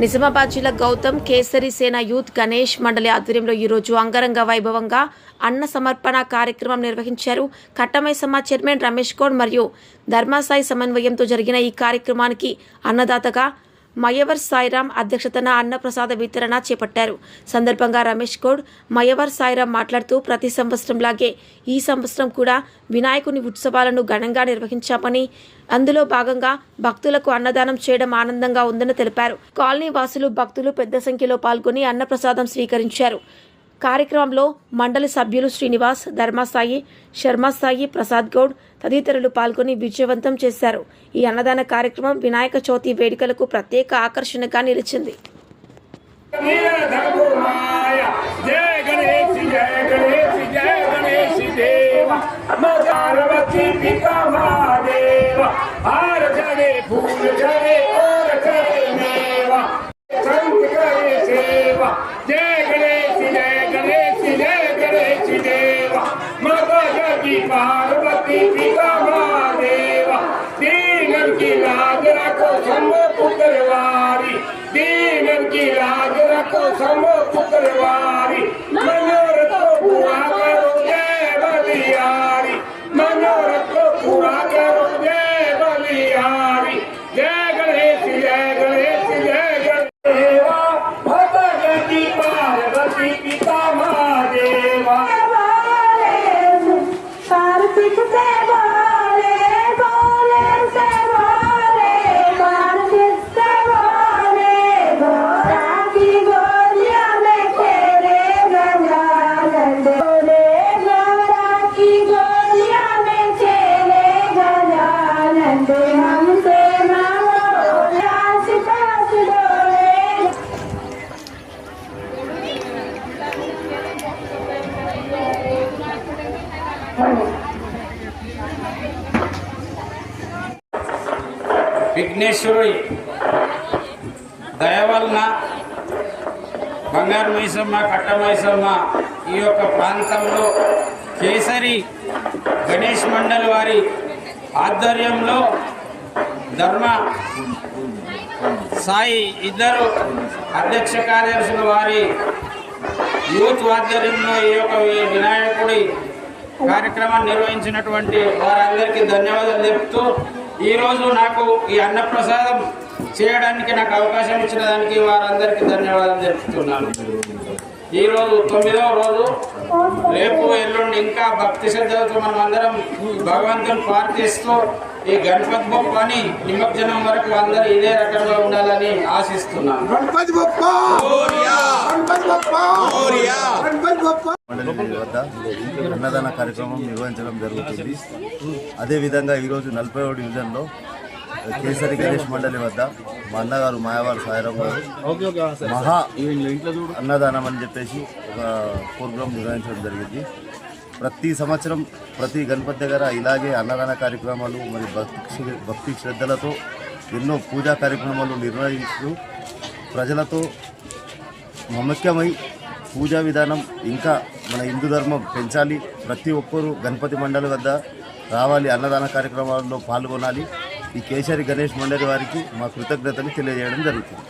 నిజామాబాద్ జిల్లా గౌతమ్ కేసరి సేన యూత్ గణేష్ మండలి ఆధ్వర్యంలో ఈరోజు అంగరంగ వైభవంగా అన్న సమర్పణ కార్యక్రమం నిర్వహించారు. కట్టమైసమ్మ చైర్మన్ రమేష్ గౌడ్ మరియు ధర్మాసాయి సమన్వయంతో జరిగిన ఈ కార్యక్రమానికి అన్నదాతగా మయవర్ సాయిరాం అధ్యక్షతన అన్నప్రసాద వితరణ చేపట్టారు. సందర్భంగా రమేష్ గౌడ్ మయవర్ సాయిరాం మాట్లాడుతూ ప్రతి సంవత్సరంలాగే ఈ సంవత్సరం కూడా వినాయకుని ఉత్సవాలను ఘనంగా నిర్వహించామని అందులో భాగంగా భక్తులకు అన్నదానం చేయడం ఆనందంగా ఉందని తెలిపారు. కాలనీ వాసులు భక్తులు పెద్ద సంఖ్యలో పాల్గొని అన్నప్రసాదం స్వీకరించారు. కార్యక్రమంలో మండలి సభ్యులు శ్రీనివాస్ ధర్మసాయి శర్మసాయి ప్రసాద్ గౌడ్ తదితరులు పాల్గొని విజయవంతం చేశారు. ఈ అన్నదాన కార్యక్రమం వినాయక చవితి వేడుకలకు ప్రత్యేక ఆకర్షణగా నిలిచింది. की पार्वती पिता महादेव दीनन की लाज रखो शंभो पुत्रवारी दीनन की लाज रखो शंभो पुत्रवारी। मनोरथ को पूरा करो जय बलियारी मनोरथ को पूरा करो जय बलियारी जय गणेश जय गणेश जय गणेश। भगवती पार्वती पिता విఘ్నేశ్వరుడి దయ వలన బంగారు మైసమ్మ కట్ట మైసమ్మ ఈ యొక్క ప్రాంతంలో కేసరి గణేష్ మండలి వారి ఆధ్వర్యంలో ధర్మ సాయి ఇద్దరు అధ్యక్ష కార్యదర్శుల వారి యూత్ ఆధ్వర్యంలో ఈ యొక్క వినాయకుడి కార్యక్రమాన్ని నిర్వహించినటువంటి వారందరికీ ధన్యవాదాలు చెప్తూ ఈరోజు నాకు ఈ అన్నప్రసాదం చేయడానికి నాకు అవకాశం ఇచ్చిన దానికి వారందరికీ ధన్యవాదాలు తెలుపుతున్నాను. ఈరోజు తొమ్మిదవ రోజు. రేపు ఎల్లుండి ఇంకా భక్తి శ్రద్ధలతో మనం అందరం భగవంతుని ప్రార్థిస్తూ ఈ గణపతి బొప్ప అని నిమజ్జనం వరకు అందరూ ఇదే రకంగా ఉండాలని ఆశిస్తున్నాను. గణపతి వద్ద అన్నదాన కార్యక్రమం నిర్వహించడం జరుగుతుంది. అదేవిధంగా ఈరోజు నలభై ఏడు డివిజన్లో కేసరి గణేష్ మండలి వద్ద మా అన్నగారు మాయవారు సాయిరాం గారు మహా అన్నదానం అని చెప్పేసి ఒక ప్రోగ్రాం నిర్వహించడం జరిగింది. ప్రతి సంవత్సరం ప్రతి గణపతి దగ్గర ఇలాగే అన్నదాన కార్యక్రమాలు మరి భక్తి భక్తి శ్రద్ధలతో ఎన్నో పూజా కార్యక్రమాలు నిర్వహిస్తూ ప్రజలతో మమక్యమై పూజా విధానం ఇంకా మన హిందూ ధర్మం పెంచాలి. ప్రతి ఒక్కరూ గణపతి మండలి వద్ద రావాలి. అన్నదాన కార్యక్రమాల్లో పాల్గొనాలి. ఈ కేసరి గణేష్ మండలి వారికి మా కృతజ్ఞతలు తెలియజేయడం జరుగుతుంది.